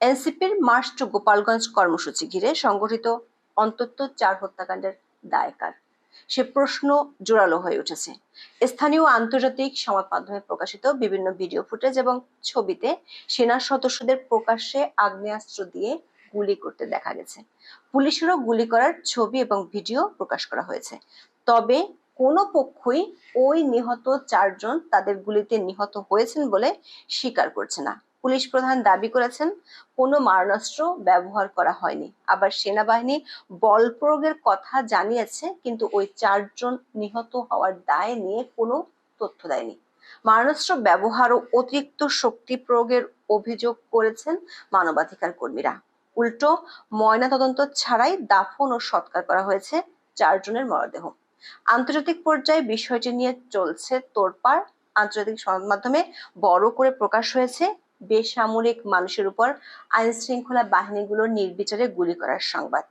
এনসিপির March to Gopalganj কর্মসূচি ঘিরে সংগঠিত অন্তত চার হত্যাকাণ্ডের দায়কার সে প্রশ্ন জোরালো হয়ে উঠেছে। স্থানীয় আন্তর্জাতিক সংবাদ মাধ্যমে প্রকাশিত বিভিন্ন ভিডিও ফুটেজ এবং ছবিতে সেনা সদস্যদের প্রকাশ্যে আগ্নেয়াস্ত্র দিয়ে গুলি করতে দেখা গেছে। পুলিশেরও গুলি করার ছবি এবং ভিডিও প্রকাশ করা হয়েছে। তবে কোনো পক্ষই ওই নিহত চারজন তাদের গুলিতে নিহত হয়েছেন বলে স্বীকার করছে না। পুলিশ প্রধান দাবি করেছেন, কোনো মারণাস্ত্র ব্যবহার করা হয়নি। আবার সেনাবাহিনী বল প্রয়োগের কথা জানিয়েছে, কিন্তু ওই চারজন নিহত হওয়ার দায় নিয়ে কোনো তথ্য দেয়নি। মারণাস্ত্র ব্যবহার ও অতিরিক্ত শক্তি প্রয়োগের অভিযোগ করেছেন মানবাধিকার কর্মীরা। উল্টো, ময়নাতদন্ত ছাড়াই দাফন ও সৎকার করা হয়েছে চারজনের মরদেহ। আন্তর্জাতিক পর্যায়ে বিষয়টি নিয়ে চলছে তোড়পাড়। আন্তর্জাতিক সংবাদ মাধ্যমে বড় করে প্রকাশ হয়েছে বেসামরিক মানুষের উপর আইন শৃঙ্খলা বাহিনীগুলোর নির্বিচারে গুলি করার সংবাদ।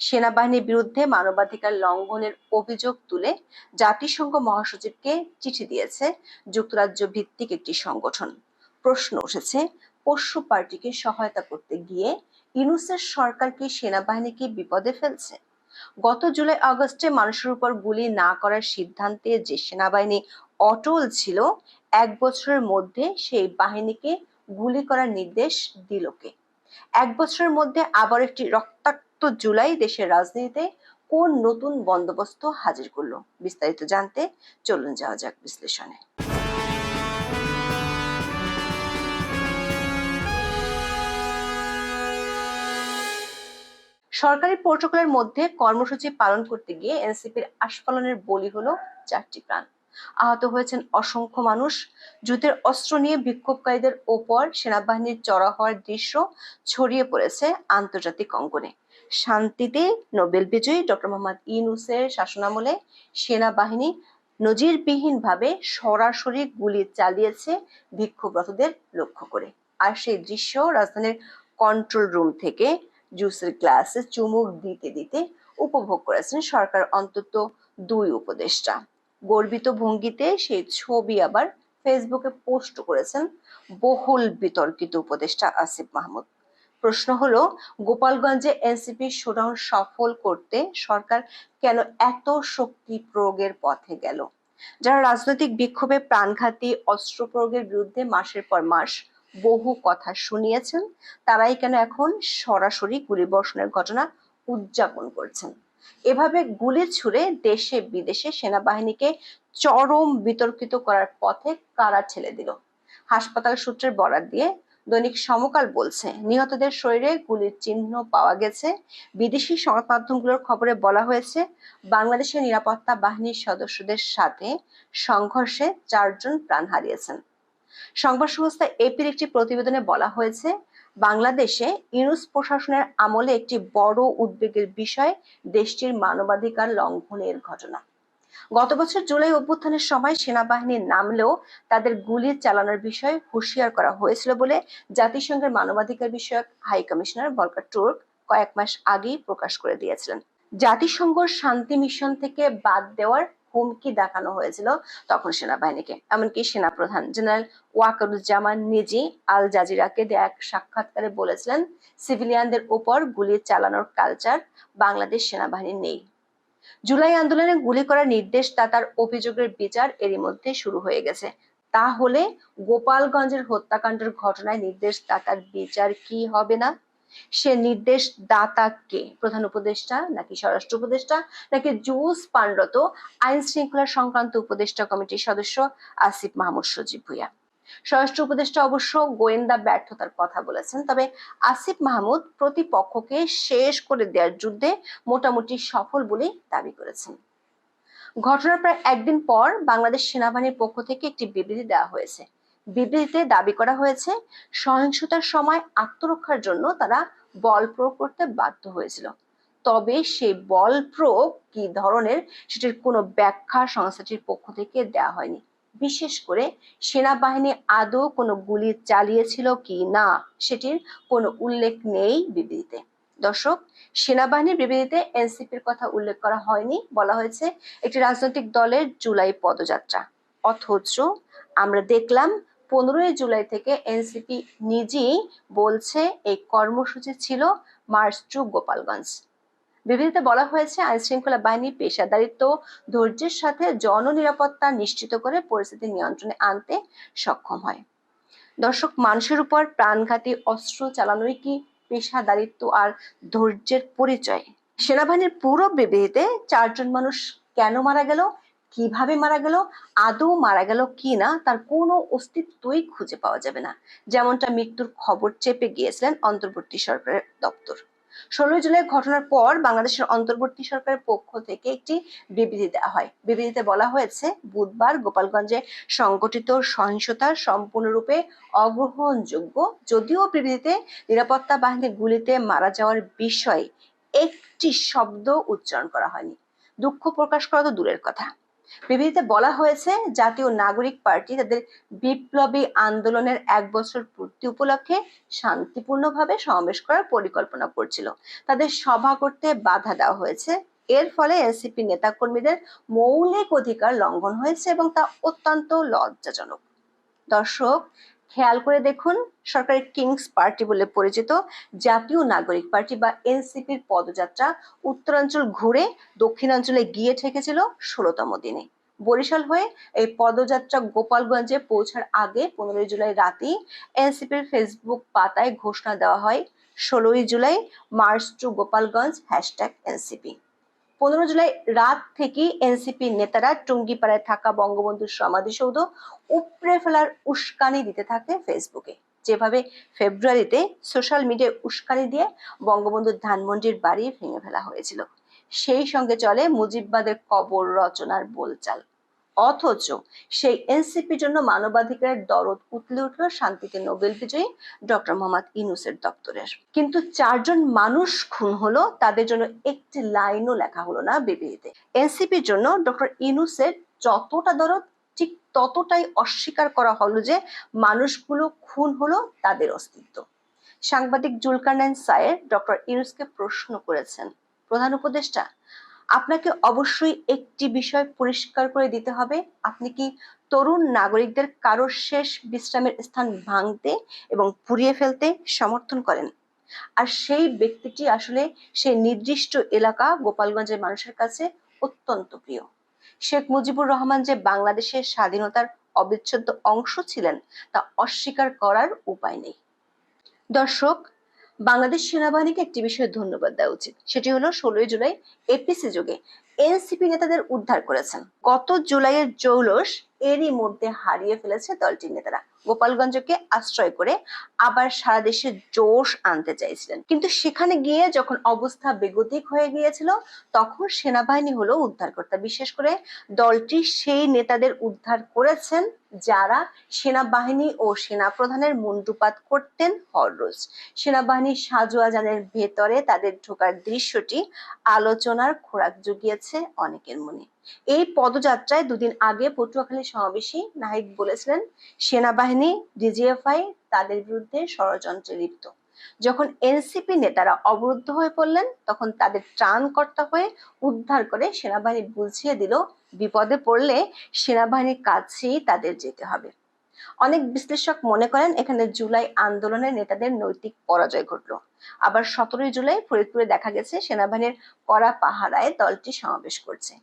সেনাবাহিনীর বিরুদ্ধে মানবাধিকার লঙ্ঘনের অভিযোগ তুলে জাতিসংঘ মহাসচিবকে চিঠি দিয়েছে যুক্তরাজ্য ভিত্তিক একটি সংগঠন। প্রশ্ন উঠেছে পশু পার্টিকে সহায়তা করতে গিয়ে ইউনুসের সরকার কি সেনাবাহিনীকে বিপদে ফেলছে? গত জুলাই আগস্টে মানুষের উপর গুলি না করার সিদ্ধান্তে যে সেনাবাহিনী অটল ছিল, এক বছরের মধ্যে সেই বাহিনীকে গুলি করার নির্দেশ দিল কে? এক বছরের মধ্যে আবার একটি রক্তাক্ত জুলাই দেশের রাজনীতিতে কোন নতুন বন্দোবস্ত হাজির করল? বিস্তারিত জানতে চলুন যাওয়া যাক বিশ্লেষণে। সরকারি প্রোটোকলের মধ্যে কর্মসূচি পালন করতে গিয়ে এনসিপির আস্ফালনের বলি হলো চারটি প্রাণ। আহত হয়েছেন অসংখ্য মানুষ। যুদ্ধের অস্ত্র নিয়ে বিক্ষোভকারীদের ওপর সেনাবাহিনীর চড়া হওয়ার দৃশ্য ছড়িয়ে পড়েছে আন্তর্জাতিক অঙ্গনে। শান্তিতে নোবেল বিজয়ী ডক্টর মোহাম্মদ ইউনুসের শাসনামলে সেনাবাহিনী নজিরবিহীনভাবে সরাসরি গুলি চালিয়েছে বিক্ষোভরতদের লক্ষ্য করে। আর সেই দৃশ্য রাজধানীর কন্ট্রোল রুম থেকে জুসের গ্লাসে চুমুক দিতে দিতে উপভোগ করেছেন সরকার অন্তত দুই উপদেষ্টা। গর্বিত ভঙ্গিতে সেই ছবি আবার ফেসবুকে পোস্ট করেছেন বহুল বিতর্কিত উপদেষ্টা আসিফ মাহমুদ। প্রশ্ন হলো, গোপালগঞ্জে এনসিপি শোডাউন সফল করতে সরকার কেন এত শক্তি প্রয়োগের পথে গেল? যারা রাজনৈতিক বিক্ষোভে প্রাণঘাতী অস্ত্র প্রয়োগের বিরুদ্ধে মাসের পর মাস বহু কথা শুনিয়েছেন, তারাই কেন এখন সরাসরি গুলিবর্ষণের ঘটনা উদযাপন করছেন? এভাবে গুলি ছুড়ে দেশে বিদেশে সেনাবাহিনীকে চরম বিতর্কিত করার পথে কারা ঠেলে দিল? হাসপাতাল সূত্রের বরাত দিয়ে দৈনিক সমকাল বলছে, নিহতদের শরীরে গুলির চিহ্ন পাওয়া গেছে। বিদেশি সংবাদ মাধ্যমগুলোর খবরে বলা হয়েছে, বাংলাদেশের নিরাপত্তা বাহিনীর সদস্যদের সাথে সংঘর্ষে চারজন প্রাণ হারিয়েছেন। সংবাদ সংস্থা এপির একটি প্রতিবেদনে বলা হয়েছে বাংলাদেশে ইউনুস প্রশাসনের আমলে একটি বড় উদ্বেগের বিষয় দেশটির মানবাধিকার লঙ্ঘনের ঘটনা। গত বছর জুলাই অভ্যুত্থানের সময় সেনাবাহিনী নামলেও তাদের গুলি চালানোর বিষয়ে হুঁশিয়ার করা হয়েছিল বলে জাতিসংঘের মানবাধিকার বিষয়ক হাই কমিশনার ভলকার টুর্ক কয়েক মাস আগেই প্রকাশ করে দিয়েছিলেন। জাতিসংঘ শান্তি মিশন থেকে বাদ দেওয়ার হুমকি দেখানো হয়েছিল তখন সেনাবাহিনীকে। এমনকি সেনাপ্রধান জেনারেল ওয়াকারুজ্জামান নিজে আল জাজিরাকে দেয়া এক সাক্ষাৎকারে বলেছিলেন, সিভিলিয়ানদের উপর গুলি চালানোর কালচার বাংলাদেশ সেনাবাহিনীর নেই। জুলাই আন্দোলনে গুলি করার নির্দেশদাতার অভিযোগের বিচার এরই মধ্যে শুরু হয়ে গেছে। তাহলে গোপালগঞ্জের হত্যাকাণ্ডের ঘটনায় নির্দেশদাতার বিচার কি হবে না? সে নির্দেশ দাতা কে প্রধান উপদেষ্টা নাকি স্বরাষ্ট্র উপদেষ্টা নাকি জুস পানরত আইন শৃঙ্খলা সংক্রান্ত উপদেষ্টা কমিটির সদস্য আসিফ মাহমুদ সজীব ভুইয়া। স্বরাষ্ট্র উপদেষ্টা অবশ্য গোয়েন্দা ব্যর্থতার কথা বলেছেন, তবে আসিফ মাহমুদ প্রতিপক্ষকে শেষ করে দেওয়ার যুদ্ধে মোটামুটি সফল বলেই দাবি করেছেন। ঘটনার প্রায় একদিন পর বাংলাদেশ সেনাবাহিনীর পক্ষ থেকে একটি বিবৃতি দেওয়া হয়েছে। বিবৃতিতে দাবি করা হয়েছে, সহিংসতার সময় আত্মরক্ষার জন্য তারা বল প্রয়োগ করতে বাধ্য হয়েছিল। তবে সেই বল প্রয়োগ কি ধরনের সেটির কোনো ব্যাখ্যা সংস্থাটির পক্ষ থেকে দেওয়া হয়নি। বিশেষ করে সেনাবাহিনী আদৌ কোনো গুলি চালিয়েছিল কি না সেটির কোনো উল্লেখ নেই বিবৃতিতে। দর্শক, সেনাবাহিনীর বিবৃতিতে এনসিপির কথা উল্লেখ করা হয়নি। বলা হয়েছে, একটি রাজনৈতিক দলের জুলাই পদযাত্রা। অথচ আমরা দেখলাম পনেরোই জুলাই থেকে এনসিপি নিজেই বলছে এই কর্মসূচি ছিল মার্চ টু গোপালগঞ্জ বিবৃতিতে বলা হয়েছে আইন শৃঙ্খলা বাহিনী পেশাদারিত্ব, ধৈর্যের সাথে জননিরাপত্তা নিশ্চিত করে পরিস্থিতি নিয়ন্ত্রণে আনতে সক্ষম হয়। দর্শক, মানুষের উপর প্রাণঘাতী অস্ত্র চালানোই কি পেশাদারিত্ব আর ধৈর্যের পরিচয়? সেনাবাহিনীর পুরো বিবৃতিতে চারজন মানুষ কেন মারা গেল? কীভাবে মারা গেল, আদৌ মারা গেল কি না তার কোনো অস্তিত্বই খুঁজে পাওয়া যাবে না। যেমনটা মৃত্যুর খবর চেপে গিয়েছিলেন অন্তর্বর্তী সরকারের দপ্তর। ষোলোই জুলাই ঘটনার পর বাংলাদেশের অন্তর্বর্তী সরকারের পক্ষ থেকে একটি বিবৃতি দেওয়া হয়। বিবৃতিতে বলা হয়েছে, বুধবার গোপালগঞ্জে সংগঠিত সহিংসতা সম্পূর্ণরূপে অগ্রহণযোগ্য, যদিও বিবৃতিতে নিরাপত্তা বাহিনী গুলিতে মারা যাওয়ার বিষয়ে একটি শব্দ উচ্চারণ করা হয়নি। দুঃখ প্রকাশ করা তো দূরের কথা। বিবৃতিতে বলা হয়েছে, জাতীয় নাগরিক পার্টি তাদের বিপ্লবী আন্দোলনের এক বছর পূর্তি উপলক্ষে শান্তিপূর্ণভাবে সমাবেশ করার পরিকল্পনা করছিল। তাদের সভা করতে বাধা দেওয়া হয়েছে। এর ফলে এনসিপি নেতাকর্মীদের মৌলিক অধিকার লঙ্ঘন হয়েছে এবং তা অত্যন্ত লজ্জাজনক। দর্শক খেয়াল করে দেখুন, সরকারের কিংস পার্টি বলে পরিচিত জাতীয় নাগরিক পার্টি বা এনসিপির পদযাত্রা উত্তরাঞ্চল ঘুরে দক্ষিণাঞ্চলে গিয়ে ঠেকেছিল ষোলোতম দিনে। বরিশাল হয়ে এই পদযাত্রা গোপালগঞ্জে পৌঁছার আগে পনেরোই জুলাই রাতেই এনসিপির ফেসবুক পাতায় ঘোষণা দেওয়া হয়, ষোলোই July march to Gopalganj, hashtag NCP. পনেরো জুলাই রাত থেকে এনসিপি নেতারা টুঙ্গিপাড়ায় থাকা বঙ্গবন্ধুর সমাধিসৌধ উপড়ে ফেলার উস্কানি দিতে থাকে ফেসবুকে। যেভাবে ফেব্রুয়ারিতে সোশ্যাল মিডিয়ায় উস্কানি দিয়ে বঙ্গবন্ধুর ধানমন্ডির বাড়ি ভেঙে ফেলা হয়েছিল। সেই সঙ্গে চলে মুজিববাদের কবর রচনার বোলচাল। অথচ সেই এনসিপির জন্য মানবাধিকারের দরদ উতলে উঠল শান্তিতে নোবেল বিজয়ী ডক্টর মোহাম্মদ ইনুসের দপ্তরের কিন্তু চারজন মানুষ খুন হলো, তাদের জন্য একটি লাইনও লেখা হলো না বিবৃতিতে এনসিপির জন্য ডক্টর ইনুসের যতটা দরদ, ঠিক ততটাই অস্বীকার করা হলো যে মানুষগুলো খুন হলো তাদের অস্তিত্ব। সাংবাদিক জুলকারনাইন সায়ের ডক্টর ইনুসকে প্রশ্ন করেছেন, প্রধান উপদেষ্টা আপনাকে অবশ্যই একটি বিষয় পরিষ্কার করে দিতে হবে। আপনি কি তরুণ নাগরিকদের কারোর শেষ বিশ্রামের স্থান ভাঙতে এবং পুড়িয়ে ফেলতে সমর্থন করেন? আর সেই ব্যক্তিটি আসলে সেই নির্দিষ্ট এলাকা গোপালগঞ্জের মানুষের কাছে অত্যন্ত প্রিয়। শেখ মুজিবুর রহমান যে বাংলাদেশের স্বাধীনতার অবিচ্ছেদ্য অংশ ছিলেন, তা অস্বীকার করার উপায় নেই। দর্শক বাংলাদেশ সেনাবাহিনীকে একটি বিষয়ে ধন্যবাদ দেওয়া উচিত। সেটি হলো, ষোলোই জুলাই এপিসি যুগে এনসিপি নেতাদের উদ্ধার করেছেন। গত জুলাইয়ের জৌলস এরই মধ্যে হারিয়ে ফেলেছে দলটির নেতারা। গোপালগঞ্জকে আশ্রয় করে আবার সারা দেশে জোশ আনতে চাইছিলেন। কিন্তু সেখানে গিয়ে যখন অবস্থা বেগতিক হয়ে গিয়েছিল, তখন সেনাবাহিনী হলো উদ্ধারকর্তা। বিশেষ করে দলটি সেই নেতাদের উদ্ধার করেছেন যারা সেনাবাহিনী ও সেনা প্রধানের মুন্ডুপাত করতেন হররোজ। সেনাবাহিনীর সাজোয়াজানের ভেতরে তাদের ঢোকার দৃশ্যটি আলোচনার খোরাক জুগিয়েছে অনেকের মনে। এই পদযাত্রায় দুদিন আগে পটুয়াখালী সমাবেশে নাহিদ বলেছিলেন, সেনাবাহিনী, ডিজিএফআই তাদের বিরুদ্ধে ষড়যন্ত্রে লিপ্ত। যখন এনসিপি নেতারা অবরুদ্ধ হয়ে পড়লেন, তখন তাদের ত্রাণকর্তা হয়ে উদ্ধার করে সেনাবাহিনী বুঝিয়ে দিল, বিপদে পড়লে সেনাবাহিনীর কাছেই তাদের যেতে হবে। অনেক বিশ্লেষক মনে করেন, এখানে জুলাই আন্দোলনের নেতাদের নৈতিক পরাজয় ঘটল। আবার সতেরোই জুলাই ফরিদপুরে দেখা গেছে, সেনাবাহিনীর কড়া পাহারায় দলটি সমাবেশ করছে।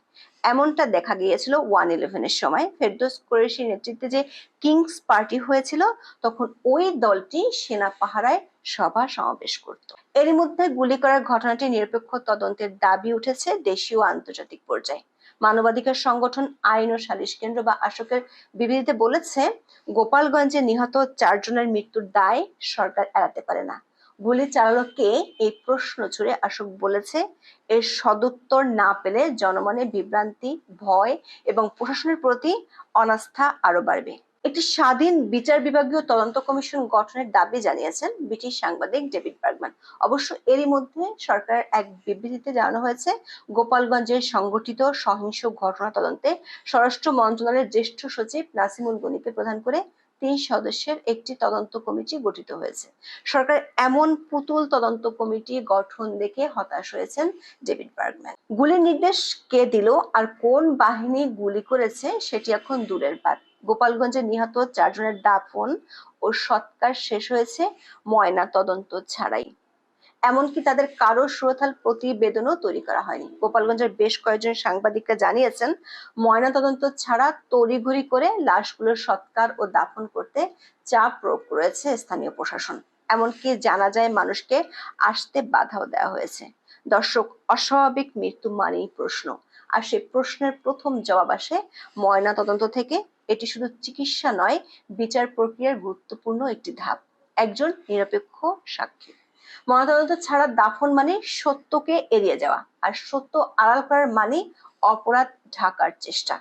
এমনটা দেখা গিয়েছিল ওয়ান ইলেভেনের সময়। ফেরদোস কুরেশির নেতৃত্বে যে কিংস পার্টি হয়েছিল, তখন ওই দলটি সেনা পাহারায় সভা সমাবেশ করত। এরই মধ্যে গুলি করার ঘটনাটি নিরপেক্ষ তদন্তের দাবি উঠেছে দেশীয় আন্তর্জাতিক পর্যায়ে। মানবাধিকার সংগঠন আইন ও সালিশ কেন্দ্র বা আশোকের বিবৃতিতে বলেছে, গোপালগঞ্জে নিহত চারজনের মৃত্যুর দায় সরকার এড়াতে পারে না। গুলি চালালো কে এই প্রশ্ন ছুড়ে আশোক বলেছে, এর সদুত্তর না পেলে জনমনে বিভ্রান্তি, ভয় এবং প্রশাসনের প্রতি অনাস্থা আরও বাড়বে। একটি স্বাধীন বিচার বিভাগীয় তদন্ত কমিশন গঠনের দাবি জানিয়েছেন ব্রিটিশ সাংবাদিক ডেভিড বার্গম্যান। অবশ্য এরই মধ্যে সরকারের এক বিবৃতিতে জানানো হয়েছে, গোপালগঞ্জের সংগঠিত সহিংস ঘটনা তদন্তে স্বরাষ্ট্র মন্ত্রণালয়ের জ্যেষ্ঠ সচিব নাসিমুল গনিকে প্রধান করে তিন সদস্যের একটি তদন্ত কমিটি গঠিত হয়েছে। সরকার এমন পুতুল তদন্ত কমিটি গঠন দেখে হতাশ হয়েছেন ডেভিড বার্গম্যান। গুলির নির্দেশ কে দিল আর কোন বাহিনী গুলি করেছে সেটি এখন দূরের বাদ গোপালগঞ্জে নিহত চারজনের দাফন ও সৎকার শেষ হয়েছে, ময়না তদন্ত ছাড়াই। এমনকি তাদের কারও সুরথাল প্রতিবেদনও তৈরি করা হয়নি। গোপালগঞ্জের বেশ কয়েকজন সাংবাদিকরা জানিয়েছেন, ময়নাতদন্ত ছাড়া তড়িঘড়ি করে লাশগুলোর সৎকার ও দাফন করতে চাপ প্রয়োগ করেছে স্থানীয় প্রশাসন। এমনকি জানা যায়, মানুষকে আসতে বাধাও দেওয়া হয়েছে। দর্শক, অস্বাভাবিক মৃত্যু মানেই প্রশ্ন। আর সেই প্রশ্নের প্রথম জবাব আসে ময়না তদন্ত থেকে। এটি শুধু চিকিৎসা নয়, বিচার প্রক্রিয়ার গুরুত্বপূর্ণ একটি ধাপ। একজন নিরপেক্ষ সাক্ষী। ময়নাতদন্ত ছাড়া দাফন মানে সত্যকে এড়িয়ে যাওয়া। আর সত্য আড়াল করার মানে অপরাধ ঢাকার চেষ্টা।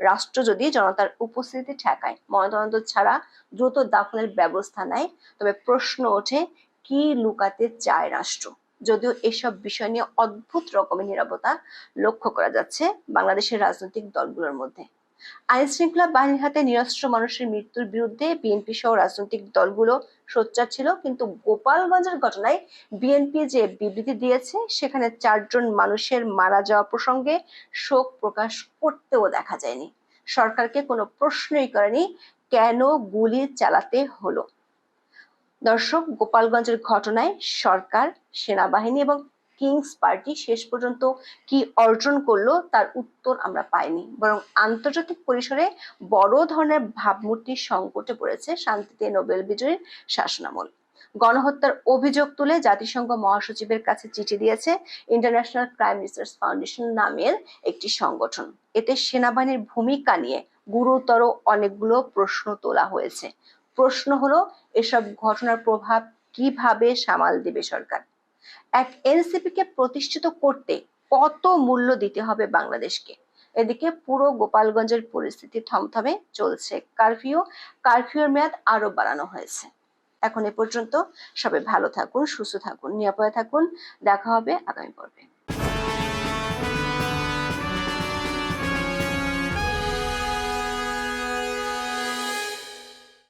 রাষ্ট্র যদি জনতার উপস্থিতি ঠেকায় ময়নাতদন্ত ছাড়া দ্রুত দাফনের ব্যবস্থা নেয়, তবে প্রশ্ন ওঠে, কি লুকাতে চায় রাষ্ট্র? যদিও এসব বিষয় নিয়ে অদ্ভুত রকমের নিরাপত্তা লক্ষ্য করা যাচ্ছে বাংলাদেশের রাজনৈতিক দলগুলোর মধ্যে। আইন শৃঙ্খলা বাহিনীর হাতে নিরস্ত্র মানুষের মৃত্যুর বিরুদ্ধে বিএনপি সহ রাজনৈতিক দলগুলো সোচ্চার ছিল, কিন্তু গোপালগঞ্জের ঘটনায় বিএনপি যে বিবৃতি দিয়েছে, সেখানে চারজন মানুষের মারা যাওয়া প্রসঙ্গে শোক প্রকাশ করতেও দেখা যায়নি। সরকারকে কোনো প্রশ্নই করেনি, কেন গুলি চালাতে হলো? দর্শক, গোপালগঞ্জের ঘটনায় সরকার, সেনাবাহিনী এবং কিংস পার্টি শেষ পর্যন্ত কি অর্জন করল তার উত্তর আমরা পাইনি। বরং আন্তর্জাতিক পরিসরে বড় ধরনের ভাবমূর্তি সংকটে পড়েছে শান্তিতে নোবেল বিজয়ীর শাসনামল। গণহত্যার অভিযোগ তুলে জাতিসংঘ মহাসচিবের কাছে চিঠি দিয়েছে ইন্টারন্যাশনাল ক্রাইম রিসার্চ ফাউন্ডেশন নামের একটি সংগঠন। এতে সেনাবাহিনীর ভূমিকা নিয়ে গুরুতর অনেকগুলো প্রশ্ন তোলা হয়েছে। প্রশ্ন হলো, এসব ঘটনার প্রভাব কীভাবে সামাল দেবে সরকার? এক এনসিপি কে প্রতিষ্ঠিত করতে কত মূল্য দিতে হবে বাংলাদেশকে? এদিকে পুরো গোপালগঞ্জের পরিস্থিতি থমথমে চলছে। কারফিউ, কারফিউর মেয়াদ আরও বাড়ানো হয়েছে। এখন এ পর্যন্ত সবাই ভালো থাকুন, সুস্থ থাকুন, নিরাপদে থাকুন। দেখা হবে আগামী পর্বে।